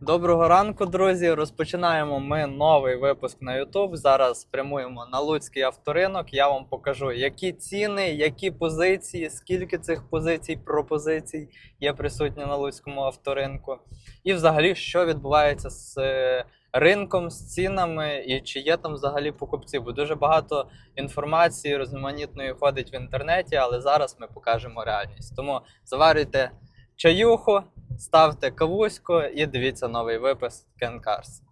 Доброго ранку, друзі! Розпочинаємо ми новий випуск на YouTube. Зараз прямуємо на Луцький авторинок. Я вам покажу, які ціни, які позиції, скільки цих позицій, пропозицій є присутні на Луцькому авторинку. І взагалі, що відбувається з е, ринком, з цінами, і чи є там взагалі покупці. Бо дуже багато інформації різноманітної ходить в інтернеті, але зараз ми покажемо реальність. Тому заварюйте чаюху, ставте кавуську і дивіться новий випуск Ken Cars.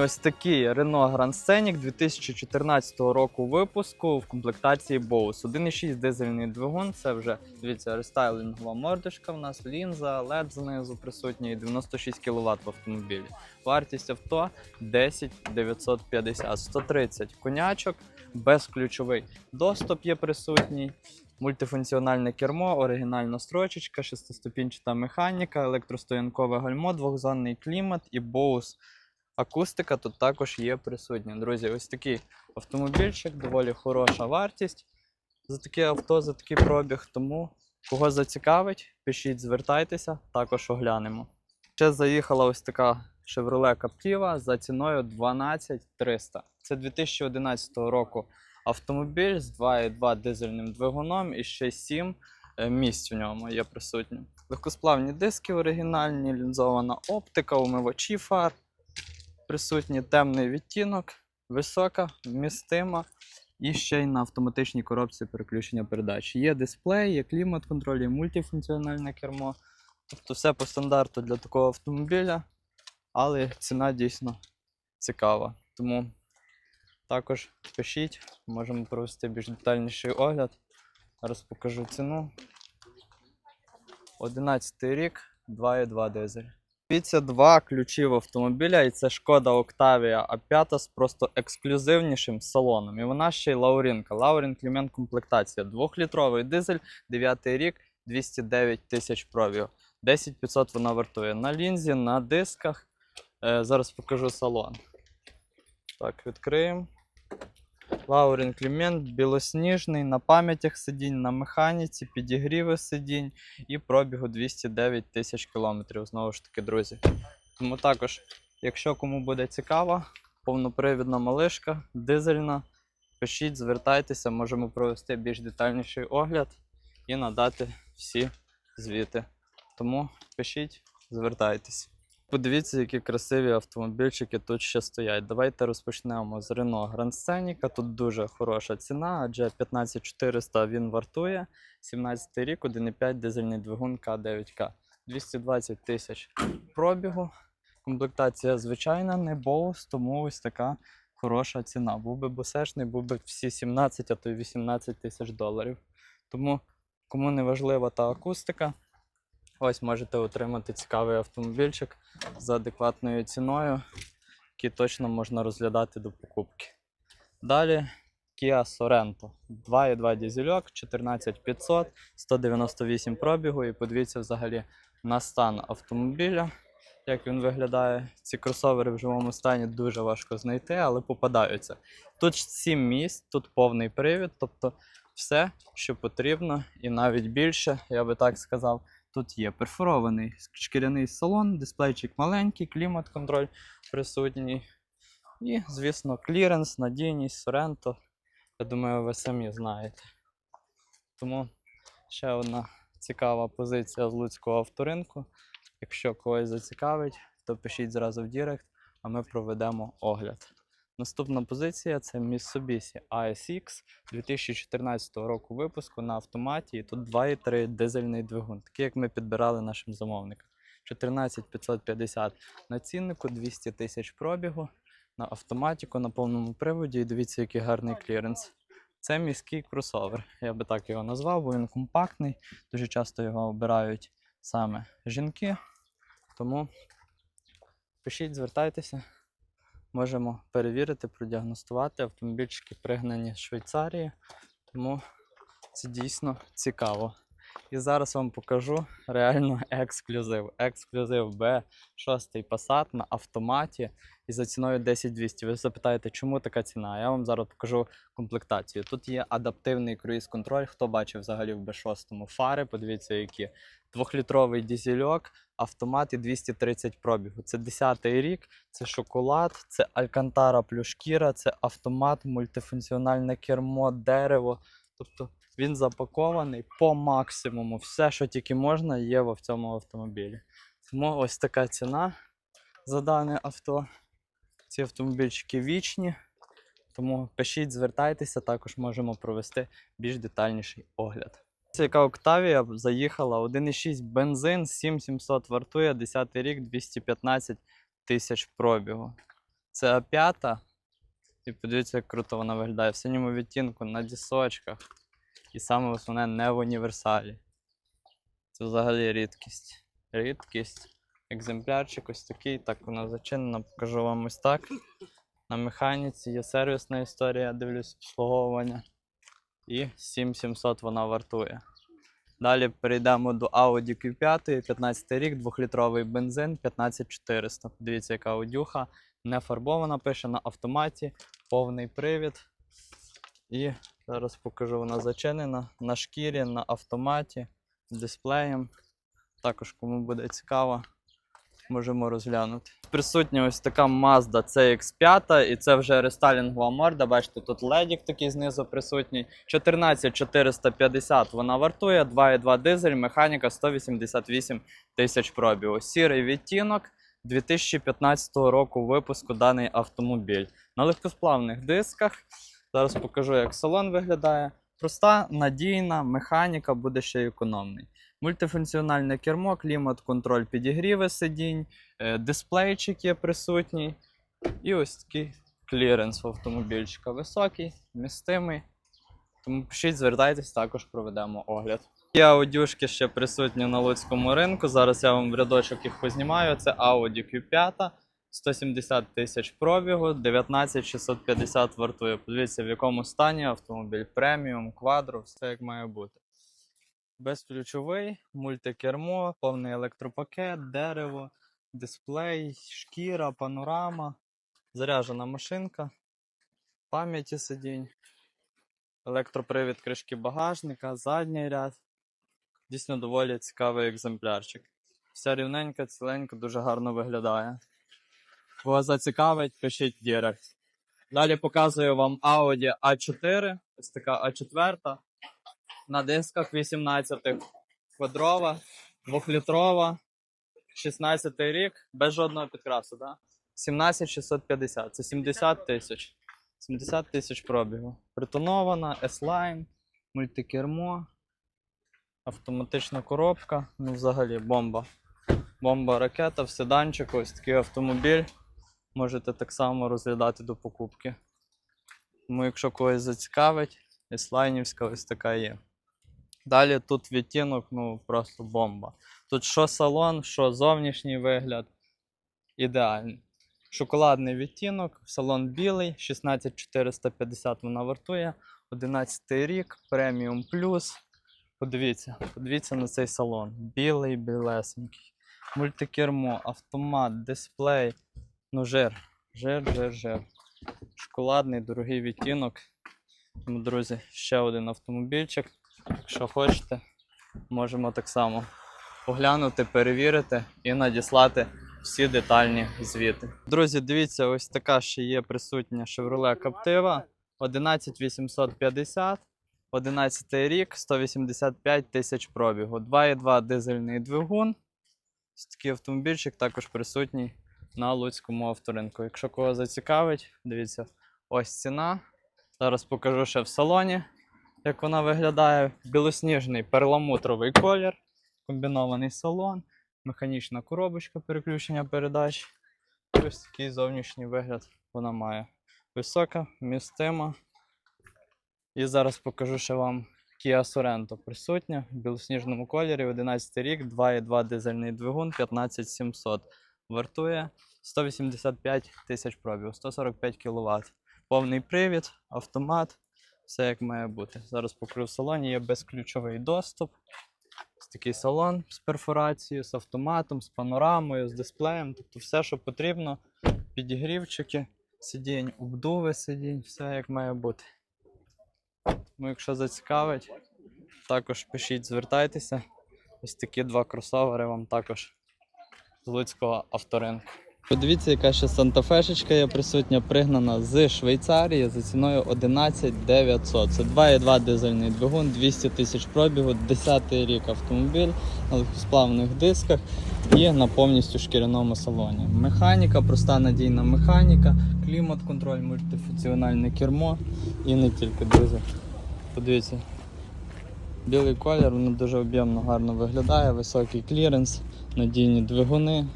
Ось такий Renault Grand Scenic 2014 року випуску в комплектації Bose. 1.6 дизельний двигун. Це вже дивіться рестайлінгова мордочка. В нас лінза, LED знизу присутній, 96 кВт в автомобілі. Вартість авто 10 950, 130 конячок, безключовий доступ є присутній. Мультифункціональне кермо, оригінальна строчечка, шестиступінчата механіка, електростоянкове гальмо, двохзонний клімат і Bose акустика тут також є присутня. Друзі, ось такий автомобільчик, доволі хороша вартість за таке авто, за такий пробіг. Тому кого зацікавить, пишіть, звертайтеся, також оглянемо. Ще заїхала ось така Chevrolet Captiva за ціною 12300. Це 2011 року автомобіль з 2,2 дизельним двигуном і ще 7 е, місць у ньому є присутні. Легкосплавні диски оригінальні, лінзована оптика, умивачі фар присутній темний відтінок, висока, вмістима. І ще й на автоматичній коробці переключення передач. Є дисплей, є клімат-контроль, є мультифункціональне кермо. Тобто все по стандарту для такого автомобіля, але ціна дійсно цікава. Тому також пишіть, можемо провести більш детальніший огляд. Зараз покажу ціну. 11 рік, 2,2 дизель. Дивіться, два ключі в автомобіля, і це шкода Octavia A5 з просто ексклюзивнішим салоном. І вона ще й Лаурінка. Лаурін Клімент комплектація. Двохлітровий дизель, 9 рік, 209 тисяч пробігу. 10500 вона вартує. На лінзі, на дисках. Е, зараз покажу салон. Так, відкриємо. Лаурін Клімент білосніжний, на пам'ятях сидінь, на механіці, підігріви сидінь і пробігу 209 тисяч кілометрів. Знову ж таки, друзі. Тому також, якщо кому буде цікаво, повнопривідна малишка, дизельна, пишіть, звертайтеся, можемо провести більш детальніший огляд і надати всі звіти. Тому пишіть, звертайтеся. Подивіться, які красиві автомобільчики тут ще стоять. Давайте розпочнемо з Renault Grand Scenic. Тут дуже хороша ціна, адже 15400 він вартує. 17 рік, 1,5 дизельний двигун К9К. 220 тисяч пробігу. Комплектація звичайна, не боус, тому ось така хороша ціна. Був би босешний, був би всі 17, а то й 18 тисяч доларів. Тому, кому не важлива та акустика, ось можете отримати цікавий автомобільчик за адекватною ціною, який точно можна розглядати до покупки. Далі Kia Sorento. 2,2 дізельок, 14500, 198 пробігу. І подивіться взагалі на стан автомобіля, як він виглядає. Ці кросовери в живому стані дуже важко знайти, але попадаються. Тут 7 місць, тут повний привід, тобто все, що потрібно, і навіть більше, я би так сказав. Тут є перфорований шкіряний салон, дисплейчик маленький, клімат-контроль присутній. І, звісно, кліренс, надійність, Sorento. Я думаю, ви самі знаєте. Тому ще одна цікава позиція з Луцького авторинку. Якщо когось зацікавить, то пишіть зразу в Дірект, а ми проведемо огляд. Наступна позиція це Mitsubishi ASX 2014 року випуску на автоматі. І тут 2,3 дизельний двигун, такий як ми підбирали нашим замовникам. 14550 на ціннику, 200 тисяч пробігу на автоматіку на повному приводі. І дивіться, який гарний кліренс. Це міський кросовер. Я би так його назвав, бо він компактний. Дуже часто його обирають саме жінки. Тому пишіть, звертайтеся. Можемо перевірити, продіагностувати. Автомобільчики пригнані з Швейцарії, тому це дійсно цікаво. І зараз вам покажу реально ексклюзив. Ексклюзив B6 Passat на автоматі і за ціною 10200. Ви запитаєте, чому така ціна? Я вам зараз покажу комплектацію. Тут є адаптивний круїз-контроль. Хто бачив взагалі в B6 фари, подивіться, які. Двохлітровий дізельок, автомат і 230 пробігу. Це 10-й рік, це шоколад, це Алькантара плюс шкіра, це автомат, мультифункціональне кермо, дерево. Тобто він запакований по максимуму. Все, що тільки можна, є в цьому автомобілі. Тому ось така ціна за дане авто. Ці автомобільчики вічні. Тому пишіть, звертайтеся, також можемо провести більш детальніший огляд. Це яка Октавія заїхала 1,6 бензин, 7700 вартує, 10 рік, 215 тисяч пробігу. Це А5. І подивіться, як круто вона виглядає в синьому відтінку на дісочках. І саме основне не в універсалі. Це взагалі рідкість. Рідкість. Екземплярчик ось такий. Так вона зачинена. Покажу вам ось так. На механіці є сервісна історія, дивлюсь обслуговування. І 7700 вона вартує. Далі перейдемо до Audi Q5, 15 рік, 2-літровий бензин, 15400. Дивіться, яка аудюха. Не фарбована, пише на автоматі, повний привід. І зараз покажу, вона зачинена на шкірі, на автоматі, з дисплеєм. Також, кому буде цікаво, можемо розглянути. Присутня ось така Mazda CX5, і це вже рестайлінгова морда. Бачите, тут ледік такий знизу присутній. 14450 вона вартує, 2,2 дизель, механіка 188 тисяч пробігу. Сірий відтінок 2015 року випуску даний автомобіль. На легкосплавних дисках. Зараз покажу, як салон виглядає. Проста, надійна механіка, буде ще й економний. Мультифункціональне кермо, клімат-контроль підігріви сидінь, е, дисплейчик є присутній. І ось такий кліренс в автомобільчика. Високий, вмістимий. Тому пишіть, звертайтесь, також проведемо огляд. Є аудюшки ще присутні на луцькому ринку. Зараз я вам в рядочок їх познімаю. Це Audi Q5, 170 тисяч пробігу, 19650 вартує. Подивіться, в якому стані автомобіль преміум, квадро, все як має бути. Безключовий, мультикермо, повний електропакет, дерево, дисплей, шкіра, панорама, заряджена машинка, пам'яті сидінь, електропривід кришки багажника, задній ряд. Дійсно доволі цікавий екземплярчик. Вся рівненька, ціленька, дуже гарно виглядає. Кого зацікавить, пишіть в Дірект. Далі показую вам Audi A4, ось така A4 на дисках 18 квадрова, 2-літрова, 16 рік, без жодного підкрасу, да? 17650, це 70 тисяч. 70 тисяч пробігу. Притонована, S-Line, мультикермо, автоматична коробка, ну взагалі бомба. Бомба ракета в седанчику, ось такий автомобіль. Можете так само розглядати до покупки. Тому, якщо когось зацікавить, S-Line ось така є. Далі тут відтінок, ну просто бомба. Тут що салон, що зовнішній вигляд. Ідеальний. Шоколадний відтінок, салон білий, 16450 вона вартує. 11 рік, преміум плюс. Подивіться, подивіться на цей салон. Білий, білесенький. Мультикермо, автомат, дисплей. Ну, жир, жир, жир, жир. Шоколадний, дорогий відтінок. Тому, друзі, ще один автомобільчик. Якщо хочете, можемо так само поглянути, перевірити і надіслати всі детальні звіти. Друзі, дивіться, ось така ще є присутня Chevrolet Captiva 11850, 11 рік, 185 тисяч пробігу. 2,2 дизельний двигун. Ось такий автомобільчик також присутній на Луцькому авторинку. Якщо кого зацікавить, дивіться, ось ціна. Зараз покажу ще в салоні, як вона виглядає. Білосніжний перламутровий колір, комбінований салон, механічна коробочка переключення передач. Ось такий зовнішній вигляд вона має. Висока, вмістима. І зараз покажу ще вам Kia Sorento присутня в білосніжному кольорі, 11 рік, 2,2 дизельний двигун, 15700. Вартує 185 тисяч пробів, 145 кВт. Повний привід, автомат, все як має бути. Зараз покажу в салоні, є безключовий доступ. Ось такий салон з перфорацією, з автоматом, з панорамою, з дисплеєм. Тобто все, що потрібно. Підігрівчики, сидінь, обдуви сидінь, все як має бути. Тому, якщо зацікавить, також пишіть, звертайтеся. Ось такі два кросовери вам також Луцького авторинку. Подивіться, яка ще Санта-Фешечка є присутня, пригнана з Швейцарії за ціною 11 900. Це 2,2 дизельний двигун, 200 тисяч пробігу, 10-й рік автомобіль на легкосплавних дисках і на повністю шкіряному салоні. Механіка, проста надійна механіка, клімат-контроль, мультифункціональне кермо і не тільки друзі. Подивіться. Білий колір, воно дуже об'ємно гарно виглядає, високий кліренс, надійні двигуни.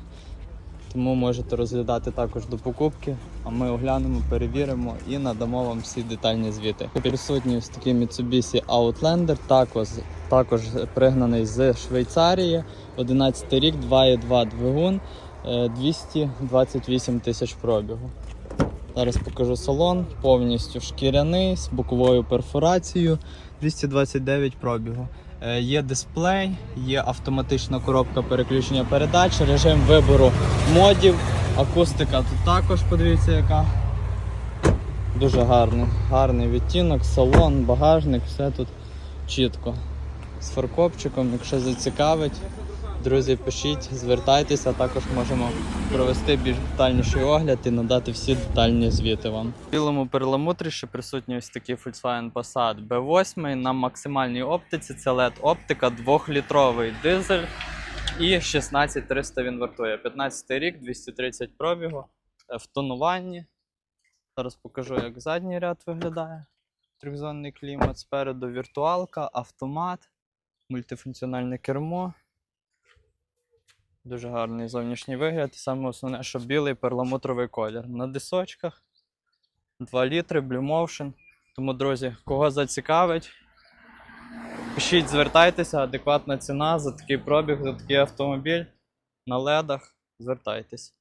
Тому можете розглядати також до покупки, а ми оглянемо, перевіримо і надамо вам всі детальні звіти. Присутній ось такий Mitsubishi Outlander, також, також пригнаний з Швейцарії, 11 рік, 2,2 двигун, е, 228 тисяч пробігу. Зараз покажу салон, повністю шкіряний з боковою перфорацією, 229 пробігу. Е, Є дисплей, є автоматична коробка переключення передач, режим вибору модів, акустика тут також, подивіться, яка. Дуже гарний, гарний відтінок, салон, багажник, все тут чітко. З фаркопчиком, якщо зацікавить, друзі, пишіть, звертайтеся, також можемо провести більш детальніший огляд і надати всі детальні звіти вам. В білому перламутрі ще присутній ось такий Volkswagen Passat B8 на максимальній оптиці. Це LED оптика, 2-літровий дизель і 16300 він вартує. 15 рік, 230 пробігу е, в тонуванні. Зараз покажу, як задній ряд виглядає. Трьохзонний клімат, спереду віртуалка, автомат, мультифункціональне кермо. Дуже гарний зовнішній вигляд. І саме основне, що білий перламутровий колір. На дисочках 2 літри, Blue Motion. Тому, друзі, кого зацікавить, пишіть, звертайтеся, адекватна ціна за такий пробіг, за такий автомобіль на ледах. Звертайтесь.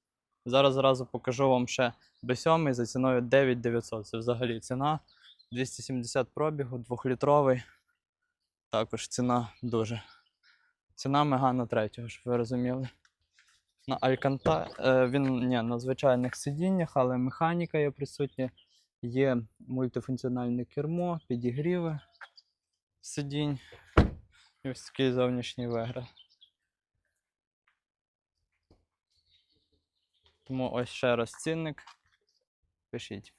Зараз зразу покажу вам ще B7 за ціною 9900. Це взагалі ціна. 270 пробігу, 2-літровий. Також ціна дуже. Ціна Мегана третього, щоб ви розуміли. На Альканта е, він ні, на звичайних сидіннях, але механіка є присутня. Є мультифункціональне кермо, підігріви сидінь. І ось такий зовнішній вигляд. Тому ось ще раз цінник. Пишіть.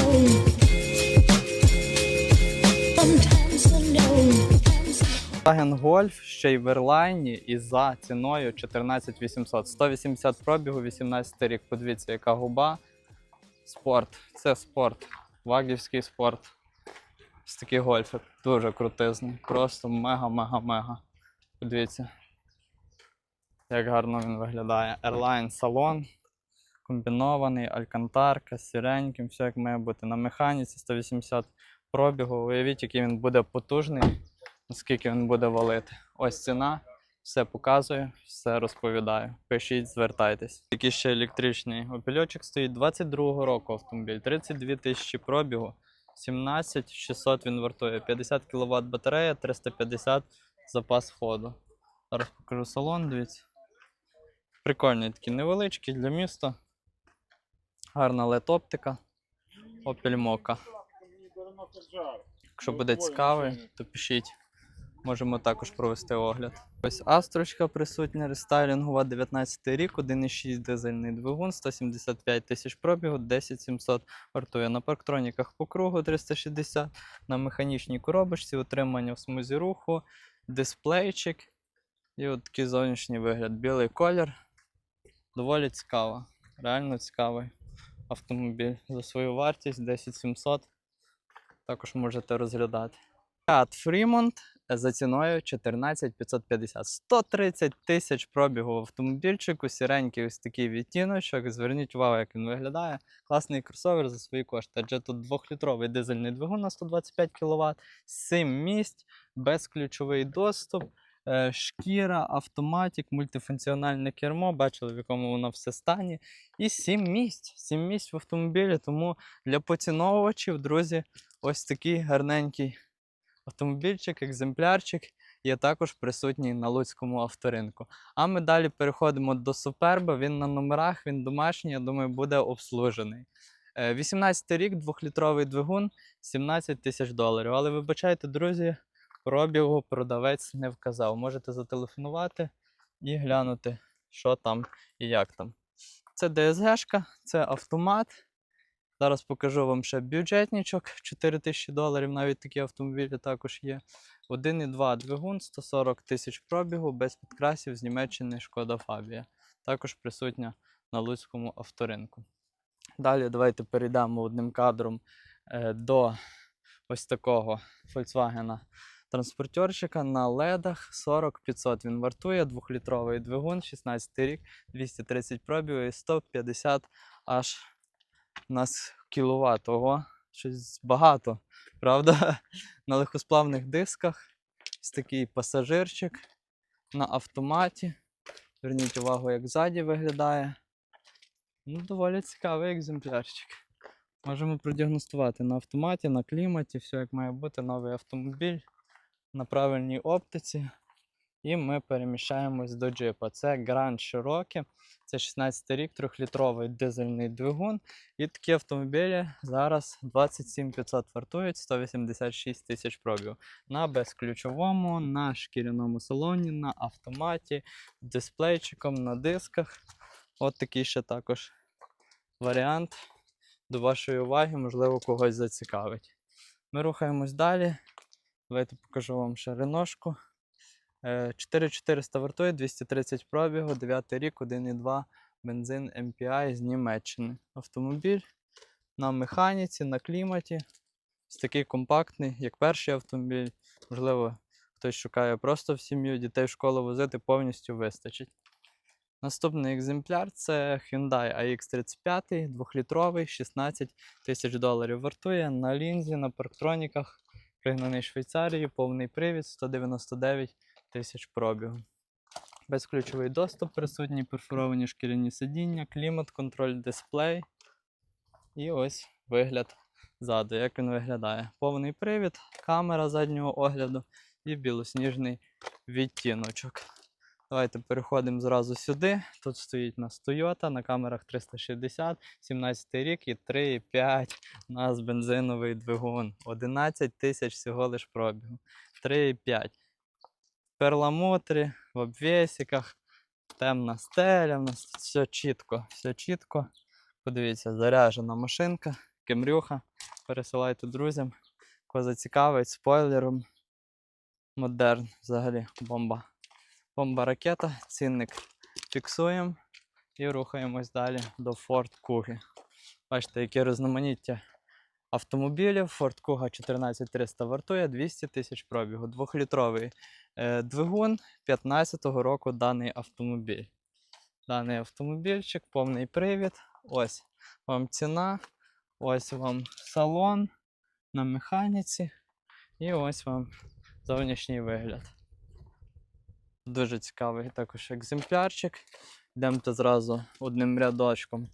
I'm Volkswagen Golf ще й в Ерлайні і за ціною 14800. 180 пробігу, 18 рік. Подивіться, яка губа. Спорт. Це спорт. Вагівський спорт. Ось такий гольфик. Дуже крутизний. Просто мега-мега-мега. Подивіться. Як гарно він виглядає. Airline салон. Комбінований, алькантарка, сіреньким, все як має бути. На механіці 180 пробігу. Уявіть, який він буде потужний наскільки він буде валити. Ось ціна, все показую, все розповідаю. Пишіть, звертайтесь. Такий ще електричний опільочок стоїть 22-го року автомобіль, 32 тисячі пробігу, 17 600 він вартує, 50 кВт батарея, 350 запас ходу. Зараз покажу салон, дивіться. Прикольний такий невеличкий для міста. Гарна LED-оптика. Opel Mokka. Якщо буде цікавий, то пишіть. Можемо також провести огляд. Ось астрочка присутня, рестайлінгова 19 рік, 1,6 дизельний двигун, 175 тисяч пробігу, 10700 вартує. На парктроніках по кругу 360, на механічній коробочці, утримання в смузі руху, дисплейчик. І от такий зовнішній вигляд. Білий колір. Доволі цікаво. Реально цікавий автомобіль. За свою вартість 10700 також можете розглядати. Fiat Fremont за ціною 14 550. 130 тисяч пробігу в автомобільчику, сіренький ось такий відтіночок. Зверніть увагу, як він виглядає. Класний кросовер за свої кошти. Адже тут 2-літровий дизельний двигун на 125 кВт, 7 місць, безключовий доступ, Е, Шкіра, автоматик, мультифункціональне кермо, бачили, в якому воно все стані. І 7 місць. 7 місць в автомобілі. Тому для поціновувачів, друзі, ось такий гарненький автомобільчик, екземплярчик є також присутній на Луцькому авторинку. А ми далі переходимо до Суперба. Він на номерах, він домашній, я думаю, буде обслужений. 18 рік, 2-літровий двигун, 17 тисяч доларів. Але вибачайте, друзі, пробігу продавець не вказав. Можете зателефонувати і глянути, що там і як там. Це DSG-шка, це автомат. Зараз покажу вам ще бюджетничок 4 тисячі доларів. Навіть такі автомобілі також є. 1,2 двигун, 140 тисяч пробігу, без підкрасів з Німеччини Шкода Фабія. Також присутня на Луцькому авторинку. Далі давайте перейдемо одним кадром е, до ось такого Volkswagen транспортерчика на ледах 40-500. Він вартує 2-літровий двигун, 16 рік, 230 пробігу і 150 аж у нас кіловат. Ого, щось багато, правда? На легкосплавних дисках. Ось такий пасажирчик на автоматі. Зверніть увагу, як ззаді виглядає. Ну, доволі цікавий екземплярчик. Можемо продіагностувати на автоматі, на кліматі, все як має бути, новий автомобіль на правильній оптиці. І ми переміщаємось до джипа. Це Grand Cherokee, це 16 рік, 3-літровий дизельний двигун. І такі автомобілі зараз 27 500 вартують, 186 тисяч пробів. На безключовому, на шкіряному салоні, на автоматі, дисплейчиком, на дисках. От такий ще також варіант до вашої уваги, можливо, когось зацікавить. Ми рухаємось далі. Давайте покажу вам ще реношку. Е, 4400 вартує, 230 пробігу, 9 рік, 1,2 бензин MPI з Німеччини. Автомобіль на механіці, на кліматі. Ось такий компактний, як перший автомобіль. Можливо, хтось шукає просто в сім'ю, дітей в школу возити повністю вистачить. Наступний екземпляр це Hyundai AX35, 2-літровий, 16 тисяч доларів вартує на лінзі, на парктроніках, пригнаний Швейцарії, повний привід, 199 тисяч пробігу. Безключовий доступ присутній, перфоровані шкіряні сидіння, клімат, контроль дисплей. І ось вигляд ззаду, як він виглядає. Повний привід, камера заднього огляду і білосніжний відтіночок. Давайте переходимо зразу сюди. Тут стоїть у нас Toyota на камерах 360, 17 рік і 3,5 у нас бензиновий двигун. 11 тисяч всього лиш пробігу. 3,5. В перламутрі, в обвесиках, темна стеля, у нас тут все чітко, все чітко. Подивіться, заряджена машинка, кемрюха. Пересилайте друзям. Кого зацікавить спойлером. Модерн взагалі бомба. Бомба ракета, цінник фіксуємо і рухаємось далі до Ford Kuga. Бачите, яке різноманіття автомобілів. Ford Kuga 14300 вартує 200 тисяч пробігу. Двохлітровий е, двигун 15-го року даний автомобіль. Даний автомобільчик, повний привід. Ось вам ціна, ось вам салон на механіці. І ось вам зовнішній вигляд. Дуже цікавий також екземплярчик. Йдемо зразу одним рядочком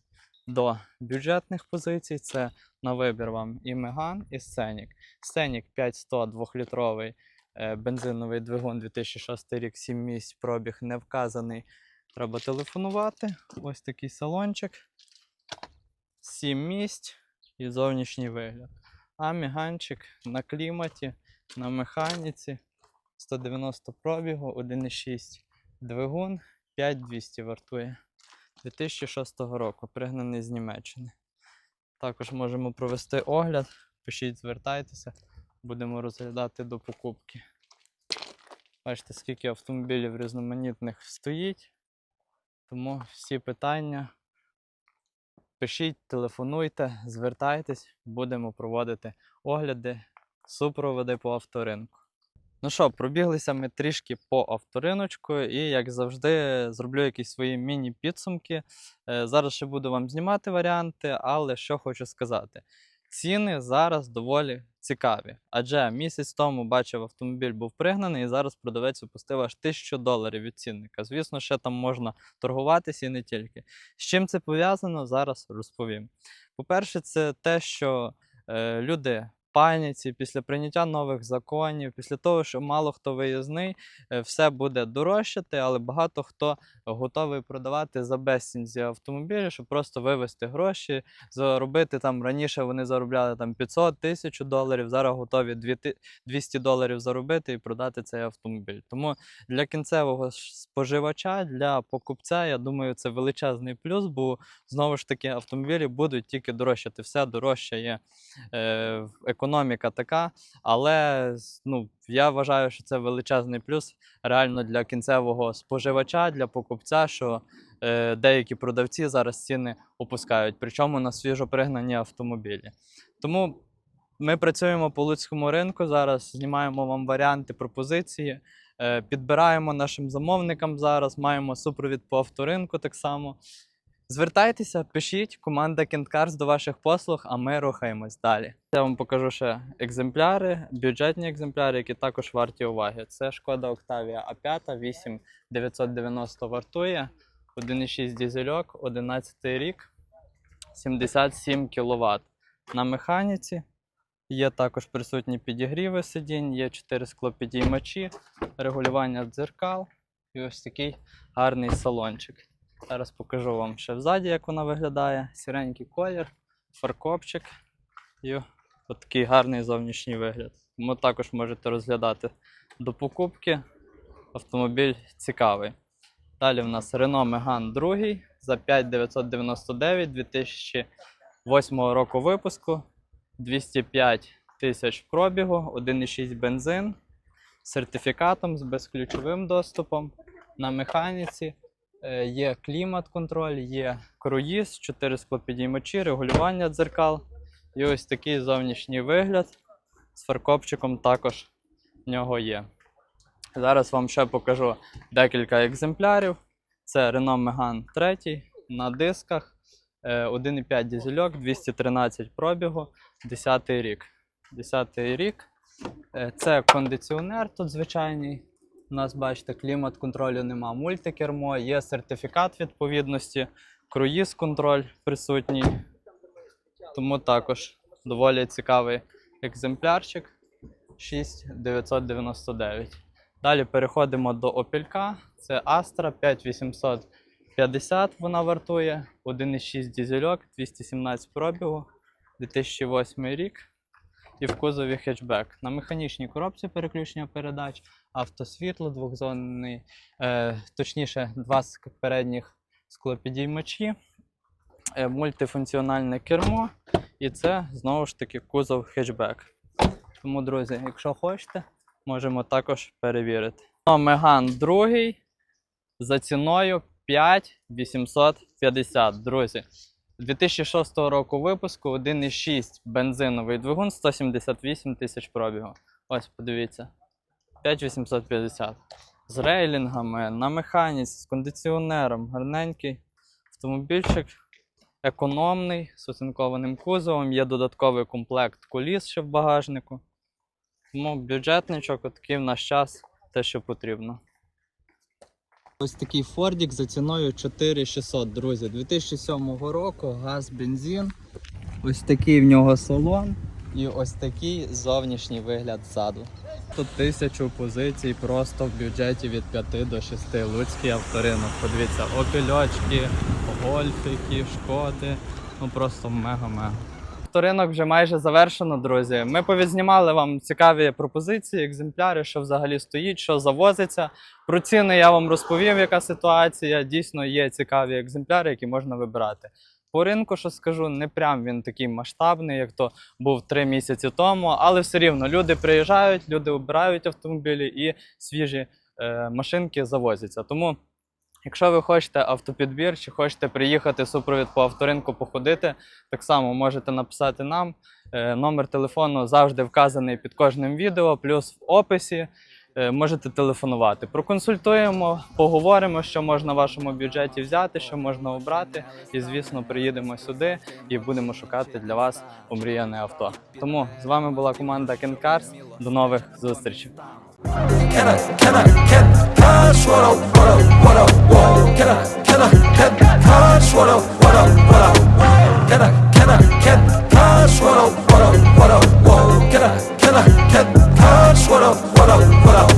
до бюджетних позицій. Це на вибір вам і Меган, і Сценік. Сценік 5100 2-літровий е, бензиновий двигун 2006 рік, 7 місць, пробіг не вказаний. Треба телефонувати. Ось такий салончик. 7 місць і зовнішній вигляд. А міганчик на кліматі, на механіці. 190 пробігу, 1,6 двигун, 5200 вартує. 2006 року, пригнаний з Німеччини. Також можемо провести огляд. Пишіть, звертайтеся, будемо розглядати до покупки. Бачите, скільки автомобілів різноманітних стоїть. Тому всі питання. Пишіть, телефонуйте, звертайтесь, будемо проводити огляди, супроводи по авторинку. Ну що, пробіглися ми трішки по авториночку, і, як завжди, зроблю якісь свої міні-підсумки. Е, Зараз ще буду вам знімати варіанти, але що хочу сказати. ціни зараз доволі цікаві. Адже місяць тому бачив, автомобіль був пригнаний, і зараз продавець опустив аж 1000 доларів від цінника. Звісно, ще там можна торгуватися і не тільки. З чим це пов'язано, зараз розповім. По-перше, це те, що е, люди паніці після прийняття нових законів, після того, що мало хто виїзний, е, все буде дорожчати, але багато хто готовий продавати за безцінь ці автомобілі, щоб просто вивести гроші, заробити там раніше вони заробляли там 500 тисяч доларів, зараз готові 200 200 доларів заробити і продати цей автомобіль. Тому для кінцевого споживача, для покупця, я думаю, це величезний плюс, бо знову ж таки автомобілі будуть тільки дорожчати. Все дорожче є. Е, економіка така, але ну, я вважаю, що це величезний плюс реально для кінцевого споживача, для покупця, що е, деякі продавці зараз ціни опускають, причому на свіжопригнані автомобілі. Тому ми працюємо по луцькому ринку зараз, знімаємо вам варіанти, пропозиції, е, підбираємо нашим замовникам зараз, маємо супровід по авторинку так само. Звертайтеся, пишіть, команда Кенткарс до ваших послуг, а ми рухаємось далі. Я вам покажу ще екземпляри, бюджетні екземпляри, які також варті уваги. Це шкода Octavia A5 8990 вартує, 1,6 дізельок, 11 рік, 77 кВт. На механіці є також присутні підігріви сидінь, є 4 склопідіймачі, регулювання дзеркал і ось такий гарний салончик. Зараз покажу вам ще взаді, як вона виглядає. Сіренький колір, фаркопчик і от такий гарний зовнішній вигляд. Тому також можете розглядати до покупки. Автомобіль цікавий. Далі в нас Renault Megane 2 за 5999 2008 року випуску. 205 тисяч пробігу, 1,6 бензин з сертифікатом, з безключовим доступом на механіці. Е, Є клімат-контроль, є круїз, 4 склопідіймачі, регулювання дзеркал. І ось такий зовнішній вигляд з фаркопчиком також в нього є. Зараз вам ще покажу декілька екземплярів. Це Renault Megane 3 на дисках, е, 1,5 дізельок, 213 пробігу, 10 рік. 10 рік. Е, Це кондиціонер тут звичайний. У нас, бачите, клімат контролю нема, мультикермо, є сертифікат відповідності, круїз контроль присутній. Тому також доволі цікавий екземплярчик 6999. Далі переходимо до Opelka. Це Astra 5850 вона вартує. 1,6 дізельок, 217 пробігу, 2008 рік. І в кузові хетчбек. На механічній коробці переключення передач, автосвітло, двохзонний, е, точніше, два ск- передніх склопідіймачі, е, мультифункціональне кермо, і це знову ж таки кузов хетчбек. Тому, друзі, якщо хочете, можемо також перевірити. Меган другий за ціною 5850, друзі. 2006 року випуску 1,6 бензиновий двигун 178 тисяч пробігу. Ось подивіться. 5850. З рейлінгами, на механіці, з кондиціонером, гарненький автомобільчик, економний, з оцинкованим кузовом, є додатковий комплект коліс ще в багажнику. Тому бюджетничок, отакий в наш час, те, що потрібно. Ось такий Фордік за ціною 4600, друзі. 2007 року, газ, бензин. Ось такий в нього салон і ось такий зовнішній вигляд ззаду. Тут тисячу позицій просто в бюджеті від 5 до 6. Луцький авторинок. Подивіться, опільочки, гольфики, шкоди. Ну просто мега-мега. Авторинок вже майже завершено, друзі. Ми повідзнімали вам цікаві пропозиції, екземпляри, що взагалі стоїть, що завозиться. Про ціни я вам розповів, яка ситуація. Дійсно є цікаві екземпляри, які можна вибирати. По ринку, що скажу, не прям він такий масштабний, як то був три місяці тому, але все рівно люди приїжджають, люди обирають автомобілі і свіжі е, машинки завозяться. Тому, якщо ви хочете автопідбір чи хочете приїхати супровід по авторинку походити, так само можете написати нам. Е, номер телефону завжди вказаний під кожним відео, плюс в описі. е, можете телефонувати. Проконсультуємо, поговоримо, що можна в вашому бюджеті взяти, що можна обрати. І, звісно, приїдемо сюди і будемо шукати для вас омріяне авто. Тому з вами була команда Cars. До нових зустрічей. Can I, can I, can I, what up, what up, what up, whoa Can I, can I, can I, what up, what up, what up Can I, can I, can I, what up, what up, what up, whoa Can I, can I, can I, what up, what up, what up